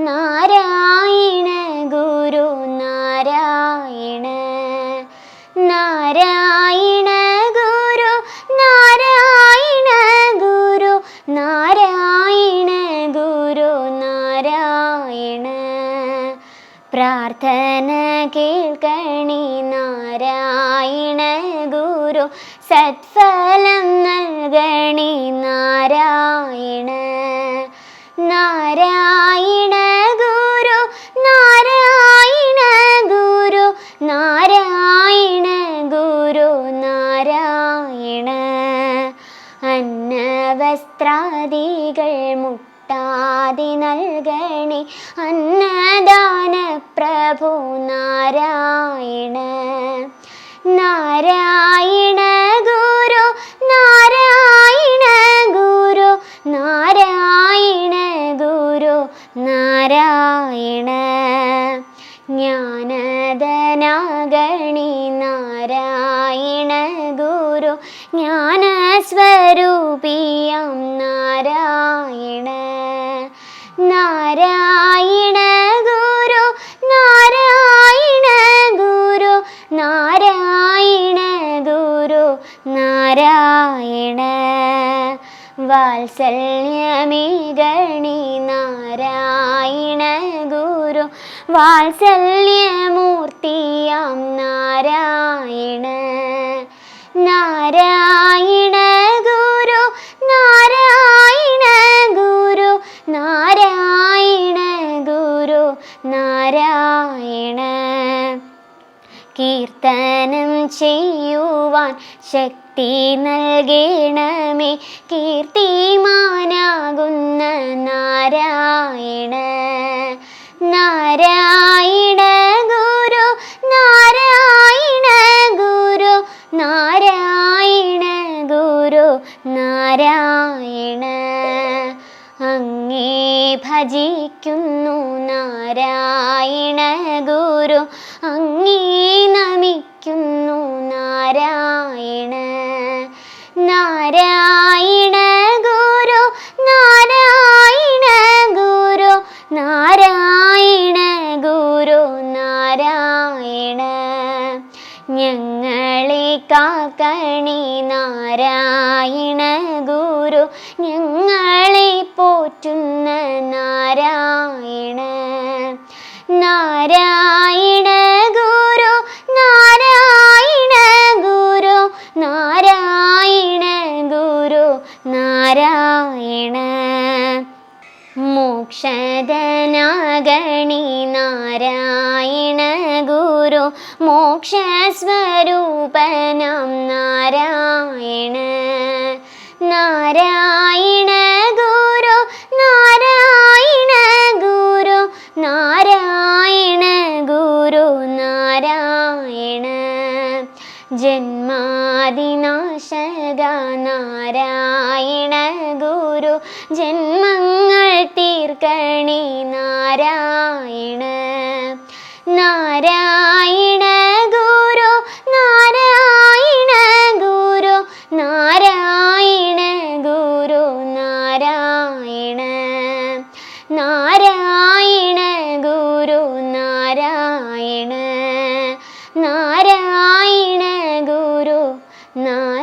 നാരായണ ഗുരു നാരായണ. നാരായണ ഗുരു നാരായണ ഗുരു നാരായണ ഗുരു നാരായണ. പ്രാർത്ഥന കേൾക്കണി നാരായണ ഗുരു സത്ഫലം നൽകണി നാരായണ. നാരായണ നാരായണ. അന്നവസ്ത്രാദികൾ മുട്ടാതി നൽകണേ. അന്നദാന പ്രഭു നാരായണ. നാരായണ ഗുരു നാരായണ ഗുരു നാരായണ ഗുരു നാരായണ. ജ്ഞാനദനാഗണി നാരായണ ജ്ഞാനസ്വരൂപിയം നാരായണ. നാരായണ ഗുരു നാരായണ ഗുരു നാരായണ ഗുരു നാരായണ. വാത്സല്യമേഗണി നാരായണ ഗുരു വാത്സല്യമൂർത്തിയാം നാരായണ കീർത്തനം ചെയ്യുവാൻ ശക്തി നൽകണമേ. കീർത്തിമാനാകുന്ന നാരായണ നാരായണ ഗുരു നാരായണ ഗുരു നാരായണ ഗുരു നാരായണ. അങ്ങേ ഭജിക്കുന്നു നാരായണ ഗുരു. അങ്ങേ നമിക്കുന്നു നാരായണ. നാരായണ ഗുരു നാരായണ ഗുരു. നാരായണ ഗുരു നാരായണ. ഞങ്ങളെ കാക്കണി നാരായണ ഗുരു. ഞങ്ങളെ പോറ്റുന്ന നാരായണ. നാരായണ ഗുരു നാരായണ ഗുരു നാരായണ ഗുരു നാരായണ. മോക്ഷദനാഗണി നാരായണ ഗുരു മോക്ഷസ്വരൂപനം നാരായണ. ജന്മാദിനാശക നാരായണ ഗുരു. ജന്മങ്ങൾ തീർക്കണി നാരായണ. നാരായണ ഗുരു നാരായണ ഗുരു. നാരായണ ഗുരു നാരായണ. നാരായണ ഗുരു നാരായണ. നാരായണ നാരായണ